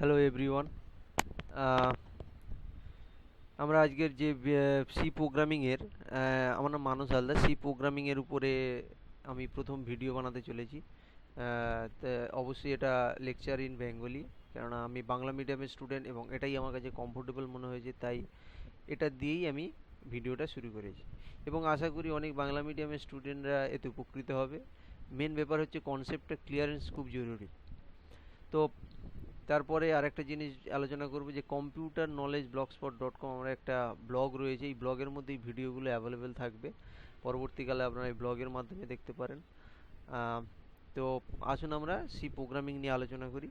Hello everyone আমরা আজকের যে সি প্রোগ্রামিংয়ের আমার নাম মানস হালদার। সি প্রোগ্রামিংয়ের উপরে আমি প্রথম ভিডিও বানাতে চলেছি। অবশ্যই এটা লেকচার ইন বেঙ্গলি কেননা আমি বাংলা মিডিয়ামের স্টুডেন্ট এবং এটাই আমার কাছে কমফোর্টেবল মনে হয়েছে, তাই এটা দিয়েই আমি ভিডিওটা শুরু করেছি। এবং আশা করি অনেক বাংলা মিডিয়ামের স্টুডেন্টরা এতে উপকৃত হবে। মেন ব্যাপার হচ্ছে কনসেপ্টটা ক্লিয়ারেন্স খুব জরুরি। তো তারপরে আরেকটা জিনিস আলোচনা করব যে computer knowledge blogspot dot com আমার একটা ব্লগ রয়েছে। এই ব্লগের মধ্যে এই ভিডিওগুলো অ্যাভেলেবেল থাকবে। পরবর্তীকালে আপনারা এই ব্লগের মাধ্যমে দেখতে পারেন। তো আসুন আমরা সি প্রোগ্রামিং নিয়ে আলোচনা করি।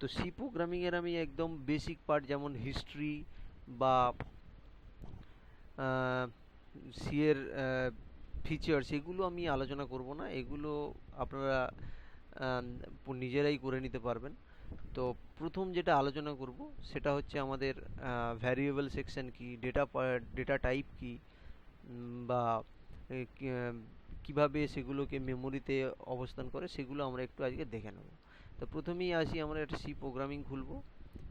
তো সি প্রোগ্রামিংয়ের আমি একদম বেসিক পার্ট যেমন হিস্ট্রি বা সি এর ফিচার্স এগুলো আমি আলোচনা করব না। এগুলো আপনারা নিজেরাই করে নিতে পারবেন। তো প্রথম যেটা আলোচনা করব, সেটা হচ্ছে আমাদের ভ্যারিয়েবল সেকশন কি ডেটা ডেটা টাইপ কি বা কীভাবে সেগুলোকে মেমোরিতে অবস্থান করে, সেগুলো আমরা একটু আজকে দেখে নেব। তো প্রথমেই আসি, আমরা একটা সি প্রোগ্রামিং খুলব।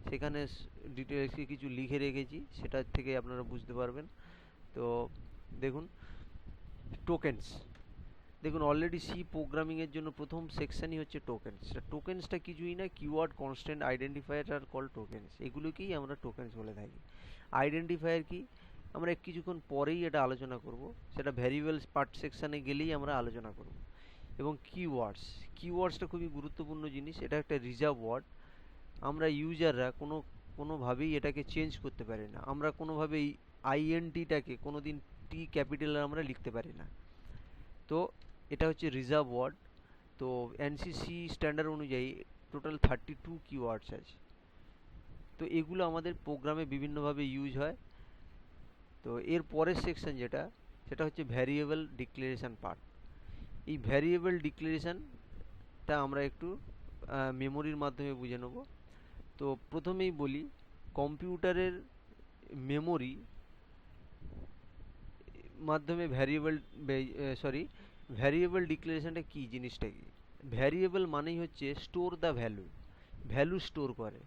সেখানে ডিটেলসে কিছু লিখে রেখেছি, সেটা থেকে আপনারা বুঝতে পারবেন। তো দেখুন টোকেনস দেখুন অলরেডি সি প্রোগ্রামিংয়ের জন্য প্রথম সেকশনই হচ্ছে টোকেনস টোকেনসটা কিছুই না keyword constant identifier are call tokens এগুলোকেই আমরা টোকেনস বলে থাকি। আইডেন্টিফায়ার কি? আমরা কিছুক্ষণ পরেই এটা আলোচনা করব। সেটা ভ্যারিয়েবলস পার্ট সেকশানে গেলেই আমরা আলোচনা করব। এবং কিওয়ার্ডস কিওয়ার্ডসটা খুবই গুরুত্বপূর্ণ জিনিস। এটা একটা রিজার্ভ ওয়ার্ড আমরা ইউজাররা কোনো, কোনোভাবেই এটাকে চেঞ্জ করতে পারি না। আমরা কোনোভাবেই আইএনটিটাকে কোনো দিন টি ক্যাপিটালে আমরা লিখতে পারি না। তো এটা হচ্ছে রিজার্ভ ওয়ার্ড তো এনসিসি স্ট্যান্ডার্ড অনুযায়ী টোটাল থার্টি টু কিওয়ার্ডস আছে। তো এগুলো আমাদের প্রোগ্রামে বিভিন্নভাবে ইউজ হয়। তো এর পরের সেকশন যেটা, সেটা হচ্ছে ভ্যারিয়েবল ডিক্লারেশন পার্ট এই ভ্যারিয়েবল ডিক্লারেশনটা আমরা একটু মেমোরির মাধ্যমে বুঝে নেব। তো প্রথমেই বলি, কম্পিউটারের মেমোরি মাধ্যমে ভ্যারিয়েবল সরি ভ্যারিয়েবল ডিক্লারেশনটা কী জিনিসটা কি? ভ্যারিয়েবল মানেই হচ্ছে store the value value store করে।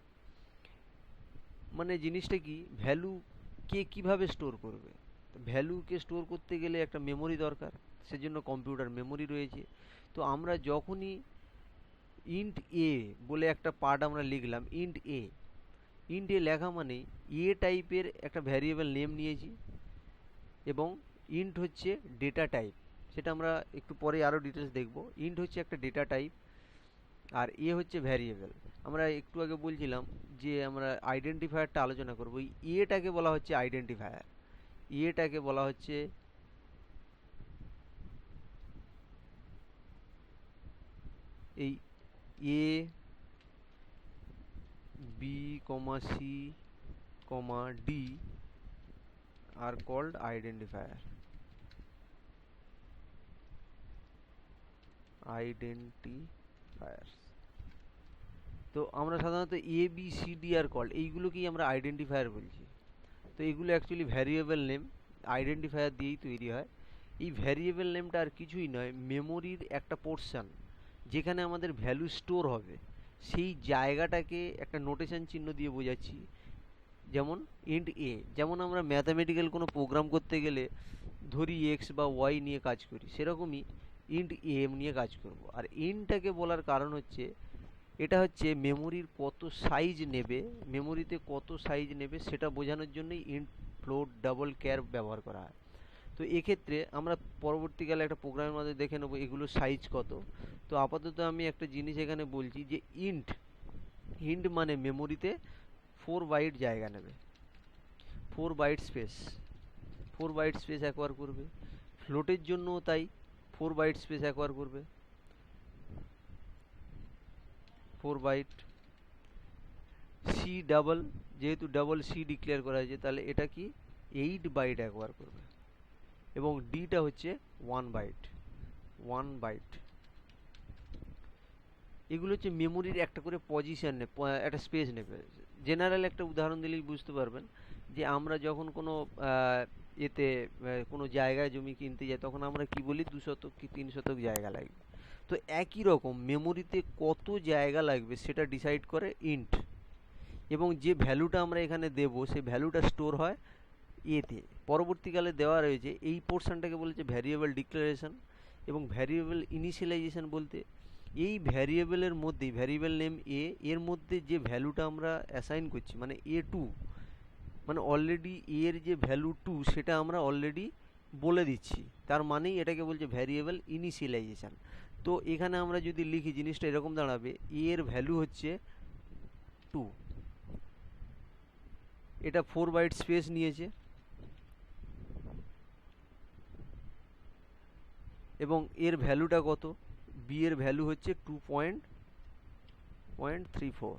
মানে জিনিসটা কি? ভ্যালু কে কীভাবে স্টোর করবে? ভ্যালুকে স্টোর করতে গেলে একটা মেমোরি দরকার, সেজন্য কম্পিউটার মেমোরি রয়েছে। তো আমরা যখনই ইন্ট এ বলে একটা পার্ট আমরা লিখলাম ইন্ট এ ইন্ট এ লেখা মানে এ টাইপের একটা ভ্যারিয়েবল নেম নিয়েছি এবং ইন্ট হচ্ছে ডেটা টাইপ সেটা আমরা একটু পরে আরও ডিটেলস দেখব। ইন্ট হচ্ছে একটা ডেটা টাইপ আর এ হচ্ছে ভ্যারিয়েবল আমরা একটু আগে বলছিলাম যে আমরা আইডেন্টিফায়ারটা আলোচনা করব। এই এটাকে বলা হচ্ছে আইডেন্টিফায়ার এটাকে বলা হচ্ছে এই A B comma C comma D are called identifier identifiers তো আমরা সাধারণত A B C D are called এইগুলোকেই আমরা আইডেন্টিফায়ার বলছি। তো এগুলো অ্যাকচুয়ালি ভ্যারিয়েবল নেম আইডেন্টিফায়ার দিয়েই তৈরি হয়। এই ভ্যারিয়েবল নেমটা আর কিছুই নয় মেমোরির একটা পোর্শন যেখানে আমাদের ভ্যালু স্টোর হবে। সেই জায়গাটাকে একটা নোটেশন চিহ্ন দিয়ে বোঝাচ্ছি। যেমন ইন্ট এ যেমন আমরা ম্যাথামেটিক্যাল কোনো প্রোগ্রাম করতে গেলে ধরি এক্স বা ওয়াই নিয়ে কাজ করি, সেরকমই ইন্ট এ নিয়ে কাজ করব। আর ইনটাকে বলার কারণ হচ্ছে, এটা হচ্ছে মেমোরির কত সাইজ নেবে মেমোরিতে কত সাইজ নেবে, সেটা বোঝানোর জন্যই ইন্ট ফ্লোট ডাবল ক্যার ব্যবহার করা হয়। তো এক্ষেত্রে আমরা পরবর্তীকালে একটা প্রোগ্রামের মধ্যে দেখে নেব এগুলোর সাইজ কত। তো আপাতত আমি একটা জিনিস এখানে বলছি যে ইন্ট ইন্ট মানে মেমোরিতে ফোর বাইট জায়গা নেবে। Four byte space four byte space একবার করবে। ফ্লোটের জন্যও তাই। ফোর বাইট স্পেস অ্যাকোয়ার করবে ফোর বাইট সি ডাবল যেহেতু ডাবল সি ডিক্লেয়ার করা হয়েছে, তাহলে এটা কি? এইট বাইট অ্যাকোয়ার করবে এবং ডিটা হচ্ছে ওয়ান বাইট ওয়ান বাইট এগুলো হচ্ছে মেমোরির একটা করে পজিশন একটা স্পেস নেবে। জেনারেল একটা উদাহরণ দিলেই বুঝতে পারবেন যে আমরা যখন কোনো এতে কোনো জায়গায় জমি কিনতে যাই তখন আমরা কি বলি, দু শতক কি তিন শতক জায়গা লাগবে। তো একই রকম মেমোরিতে কত জায়গা লাগবে সেটা ডিসাইড করে ইন্ট এবং যে ভ্যালুটা আমরা এখানে দেব, সেই ভ্যালুটা স্টোর হয় এতে। পরবর্তীকালে দেওয়া রয়েছে, এই পোর্শনটাকে বলেছে ভ্যারিয়েবল ডিক্লারেশন এবং ভ্যারিয়েবল ইনিশিয়ালাইজেশন বলতে, এই ভ্যারিয়েবলের মধ্যেই ভ্যারিয়েবল নেম এ এর মধ্যে যে ভ্যালুটা আমরা অ্যাসাইন করছি মানে এ টু মানে অলরেডি এর যে ভ্যালু টু সেটা আমরা অলরেডি বলে দিচ্ছি। তার মানেই এটাকে বলছে ভ্যারিয়েবল ইনিশিয়ালাইজেশন তো এখানে আমরা যদি লিখি, জিনিসটা এরকম দাঁড়াবে এর ভ্যালু হচ্ছে টু এটা ফোর বাইট স্পেস নিয়েছে। এবং এর ভ্যালুটা কত? বি এর ভ্যালু হচ্ছে two point point three four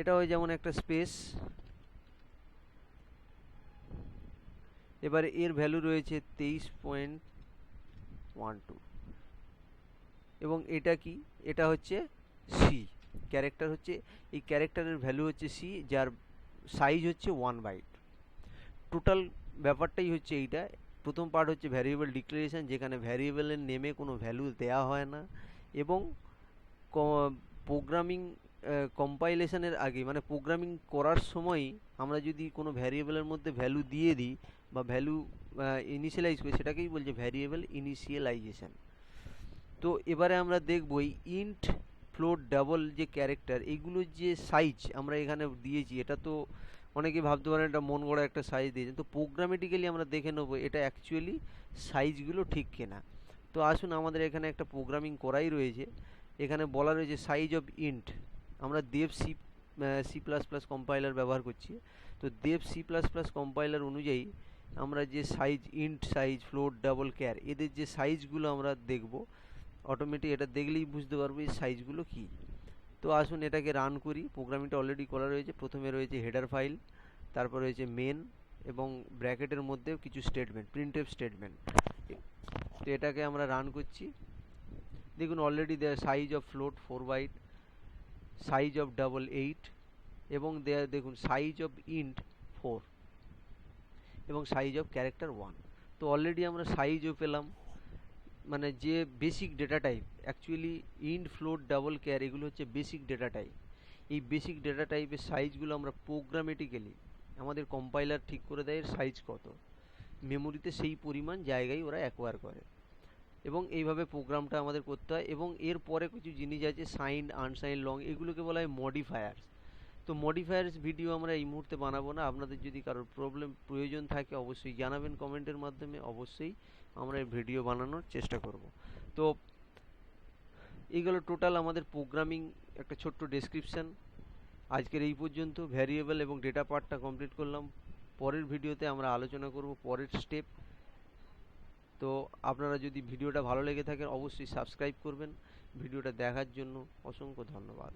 এটা হয় যেমন একটা স্পেস এবারে এর ভ্যালু রয়েছে তেইশ পয়েন্ট ওয়ান টু এবং এটা কি? এটা হচ্ছে সি ক্যারেক্টার হচ্ছে, এই ক্যারেক্টারের ভ্যালু হচ্ছে সি যার সাইজ হচ্ছে ওয়ান বাইট টোটাল ব্যাপারটাই হচ্ছে এইটা। প্রথম পার্ট হচ্ছে ভ্যারিয়েবল ডিক্লারেশন যেখানে ভ্যারিয়েবলের নেমে কোনো ভ্যালু দেওয়া হয় না। এবং প্রোগ্রামিং কম্পাইলেশনের আগে মানে প্রোগ্রামিং করার সময়ই আমরা যদি কোনো ভ্যারিয়েবলের মধ্যে ভ্যালু দিয়ে দিই বা ভ্যালু ইনিশিয়ালাইজ করি সেটাকেই বলছে ভ্যারিয়েবল ইনিশিয়ালাইজেশন তো এবারে আমরা দেখব এই ইন্ট ফ্লোট ডাবল যে ক্যারেক্টার এইগুলোর যে সাইজ আমরা এখানে দিয়েছি, এটা তো অনেকে ভাবতে পারেন এটা মন গড়া একটা সাইজ দিয়েছেন তো প্রোগ্রামেটিক্যালি আমরা দেখে নেব এটা অ্যাকচুয়ালি সাইজগুলো ঠিক কিনা। তো আসুন আমাদের এখানে একটা প্রোগ্রামিং করাই রয়েছে। এখানে বলা রয়েছে সাইজ অফ ইন্ট আমরা Dev C C plus plus compiler ব্যবহার করছি। তো Dev C plus plus compiler অনুযায়ী আমরা যে size int size float double char এদের যে সাইজগুলো আমরা দেখব অটোমেটিক এটা দেখলেই বুঝতে পারব এই সাইজগুলো কী। তো আসুন এটাকে রান করি প্রোগ্রামিংটা অলরেডি করা রয়েছে, প্রথমে রয়েছে হেডার ফাইল তারপর রয়েছে মেন এবং ব্র্যাকেটের মধ্যেও কিছু স্টেটমেন্ট প্রিন্টেভ স্টেটমেন্ট তো এটাকে আমরা রান করছি। দেখুন already there size of float four byte size of double eight এবং দেয়ার দেখুন সাইজ অফ ইন্ট ফোর এবং সাইজ অফ ক্যারেক্টার ওয়ান তো অলরেডি আমরা সাইজও পেলাম। মানে যে basic data type actually int float double char এগুলো হচ্ছে বেসিক ডেটা টাইপ এই বেসিক ডেটা টাইপের সাইজগুলো আমরা প্রোগ্রামেটিক্যালি আমাদের কম্পাইলার ঠিক করে দেয় এর সাইজ কত। মেমোরিতে সেই পরিমাণ জায়গায় ওরা অ্যাকোয়ার করে। এবং এইভাবে প্রোগ্রামটা আমাদের করতে হয় এবং এর পরে কিছু জিনিস আছে সাইন আনসাইন লং এগুলোকে বলা হয় মডিফায়ার্স তো মডিফায়ার্স ভিডিও আমরা এই মুহূর্তে বানাবো না। আপনাদের যদি কারোর প্রবলেম প্রয়োজন থাকে অবশ্যই জানাবেন কমেন্টের মাধ্যমে। অবশ্যই আমরা এই ভিডিও বানানোর চেষ্টা করব। তো এইগুলো টোটাল আমাদের প্রোগ্রামিং একটা ছোট্ট ডেসক্রিপশান আজকের এই পর্যন্ত ভ্যারিয়েবল এবং ডেটা পার্টটা কমপ্লিট করলাম। পরের ভিডিওতে আমরা আলোচনা করব পরের স্টেপ তো আপনারা যদি ভিডিওটা ভালো লেগে থাকে অবশ্যই সাবস্ক্রাইব করবেন। ভিডিওটা দেখার জন্য অসংখ্য ধন্যবাদ।